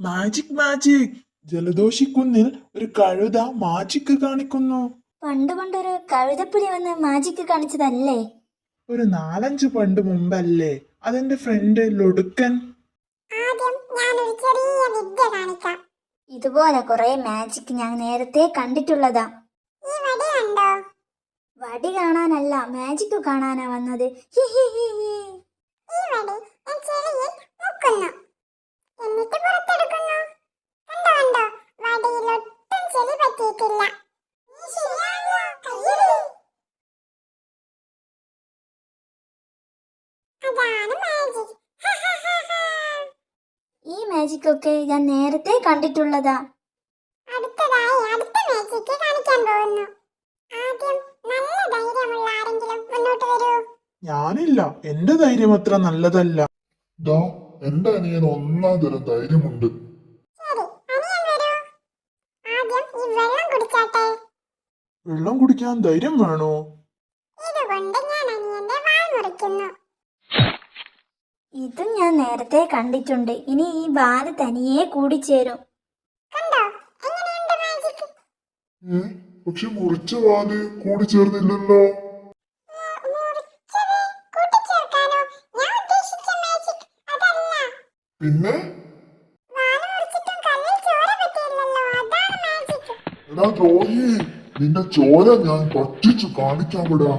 Magic magic ജലദോഷിക്കുന്നിൽ ഒരു കഴുത magic കാണിക്കുന്നു. പണ്ട് പണ്ടൊരു കഴുതപ്പുലി വന്ന് മാജിക്ക് കാണിച്ചതല്ലേ? ഒരു നാലഞ്ച് പണ്ട് മുമ്പല്ലേ? അതെന്റെ ഫ്രണ്ട് ലൊടുക്കൻ. ആദ്യം ഞാനൊരു ചെറിയ വിദ്യ കാണിക്കാം. ഇതുപോലെ കുറെ മാജിക് ഞാൻ നേരത്തെ കണ്ടിട്ടുള്ളതാ. ഈ വടി കണ്ടോ? വടി കാണാനല്ല മാജിക് കാണാനാ വന്നത്. ഹി ഹി ഹി ഹി. ഈ വടി ഞാൻ ചെറിയ മുക്കുന്നു. മാജിക് ഈ മാജിക് ഒക്കെ ഞാൻ നേരത്തെ കണ്ടിട്ടുള്ളതാ. അടുത്തതായി അടുത്ത മാജിക് കാണിക്കാൻ പോകുന്നു. ആദ്യം നല്ല ധൈര്യമുള്ള ആരെങ്കിലും മുന്നോട്ട് വരൂ. ഞാനില്ല. എന്റെ ധൈര്യം അത്ര നല്ലതല്ല. ദാ എന്റെ അനിയൻ ഒന്നാം തരം ധൈര്യമുണ്ട് ശരി അനിയൻ വരൂ ആദ്യം ഈ വെള്ളം കുടിച്ചാട്ടെ. വെള്ളം കുടിക്കാൻ ധൈര്യം വേണോ? ഇതുകൊണ്ട് ഞാൻ അനിയന്റെ വാൾ മുറിക്കുന്നു. ഇതും ഞാൻ നേരത്തെ കണ്ടിട്ടുണ്ട്. ഇനി ഈ ബാൽ തനിയെ കൂടിച്ചേരും. കണ്ടോ? എങ്ങനെയുണ്ട് മാജിക് പക്ഷെ മുറിച്ച വാൽ കൂടി ചേർന്നില്ലല്ലോ മുറിച്ചത് കൂട്ടിച്ചേർക്കാനോ? ഞാൻ ഉദ്ദേശിച്ച മാജിക് അതല്ല. പിന്നെ വാൽ മുറിച്ചിട്ടും കല്ലിൽ ചോര പറ്റിയില്ലല്ലോ അതാണ് മാജിക് എടാ ജോലി നിന്റെ ചോര ഞാൻ പറ്റിച്ചു കാണിക്കാം വിടാ.